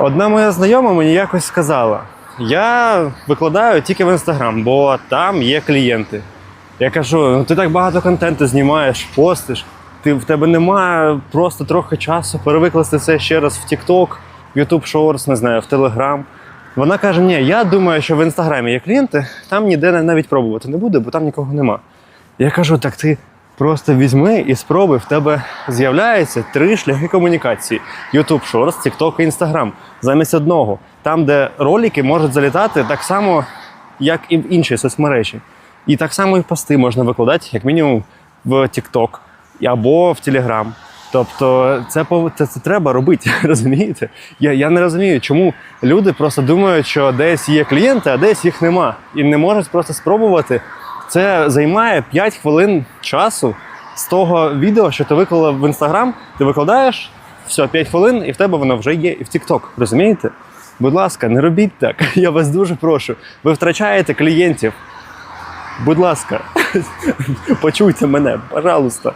Одна моя знайома мені якось сказала: я викладаю тільки в інстаграм, бо там є клієнти. Я кажу: ну ти так багато контенту знімаєш, постиш. Ти в тебе немає просто трохи часу перевикласти це ще раз в TikTok, YouTube Shorts, не знаю, в Telegram. Вона каже: Ні, я думаю, що в інстаграмі є клієнти, там ніде навіть пробувати не буде, бо там нікого нема. Я кажу, так ти просто візьми і спробуй, в тебе з'являється три шляхи комунікації: YouTube Shorts, TikTok і Instagram. Замість одного, там, де ролики можуть залітати так само, як і в інші соцмережі. І так само і пости можна викладати, як мінімум, в TikTok або в Telegram. Тобто це, це, це треба робити, розумієте? Я, я не розумію, чому люди просто думають, що десь є клієнти, а десь їх нема. І не можуть просто спробувати. Це займає 5 хвилин часу з того відео, що ти виклала в інстаграм, ти викладаєш, все, 5 хвилин, і в тебе воно вже є і в TikTok, розумієте? Будь ласка, не робіть так. Я вас дуже прошу. Ви втрачаєте клієнтів. Будь ласка, почуйте мене, пожалуйста.